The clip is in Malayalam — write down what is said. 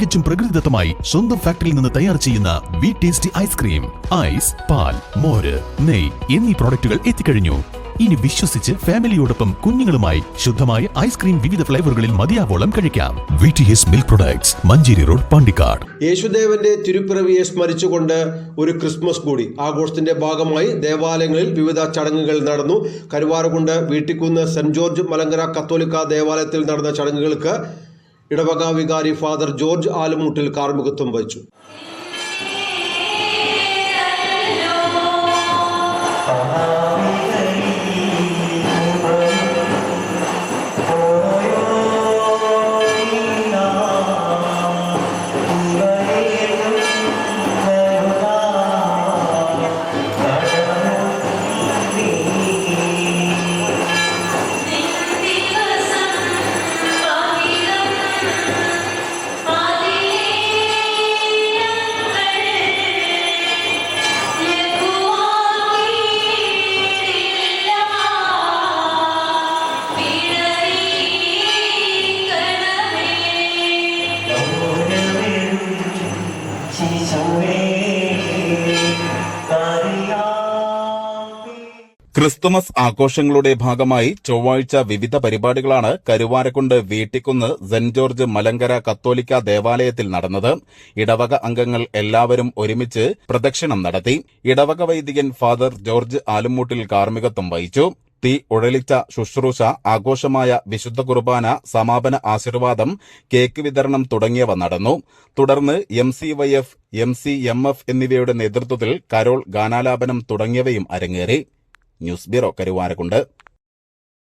തികച്ചും പ്രകൃതിദത്തമായി സ്വന്തം ഫാക്ടറിയിൽ നിന്ന് തയ്യാർ ചെയ്യുന്ന വി ടേസ്റ്റി ഐസ്ക്രീം ഐസ് പാൽ മോര് നെയ് എന്നീ പ്രോഡക്റ്റുകൾ എത്തിക്കഴിഞ്ഞു. ഇനി വിശ്വസിച്ച് ഫാമിലിയോടൊപ്പം കുഞ്ഞുങ്ങളുമായി ശുദ്ധമായ ഐസ്ക്രീം വിവിധ ഫ്ലേവറുകളിൽ മതിയാവോളം കഴിക്കാം. V T S milk products Manjeri road Pandikkad. യേശുദേവന്റെ തിരുപ്പിറവിയെ സ്മരിച്ചുകൊണ്ട് ഒരു ക്രിസ്മസ് കൂടി. ആഘോഷത്തിന്റെ ഭാഗമായി ദേവാലയങ്ങളിൽ വിവിധ ചടങ്ങുകൾ നടന്നു. കരുവാറുകൊണ്ട് വീട്ടിക്കുന്ന് സെന്റ് ജോർജ് മലങ്കര കത്തോലിക്ക ദേവാലയത്തിൽ നടന്ന ചടങ്ങുകൾക്ക് ഇടവക വികാരി ഫാദർ ജോർജ് ആലുമൂട്ടിൽ കാർമുഖത്വം വഹിച്ചു. ക്രിസ്തുമസ് ആഘോഷങ്ങളുടെ ഭാഗമായി ചൊവ്വാഴ്ച വിവിധ പരിപാടികളാണ് കരുവാരക്കുണ്ട് വീട്ടിക്കുന്ന് സെന്റ് ജോർജ് മലങ്കര കത്തോലിക്ക ദേവാലയത്തിൽ നടന്നത്. ഇടവക അംഗങ്ങൾ എല്ലാവരും ഒരുമിച്ച് പ്രദക്ഷിണം നടത്തി. ഇടവക വൈദികൻ ഫാദർ ജോർജ് ആലുമൂട്ടിൽ കാർമ്മികത്വം വഹിച്ചു. തീ ഉഴലിച്ച ശുശ്രൂഷ ആഘോഷമായ വിശുദ്ധ കുർബാന സമാപന ആശീർവാദം കേക്ക് വിതരണം തുടങ്ങിയവ നടന്നു. തുടർന്ന് M C Y F M C M F എന്നിവയുടെ നേതൃത്വത്തിൽ കരോൾ ഗാനാലാപനം തുടങ്ങിയവയും അരങ്ങേറി. News bureau Karuvarakundu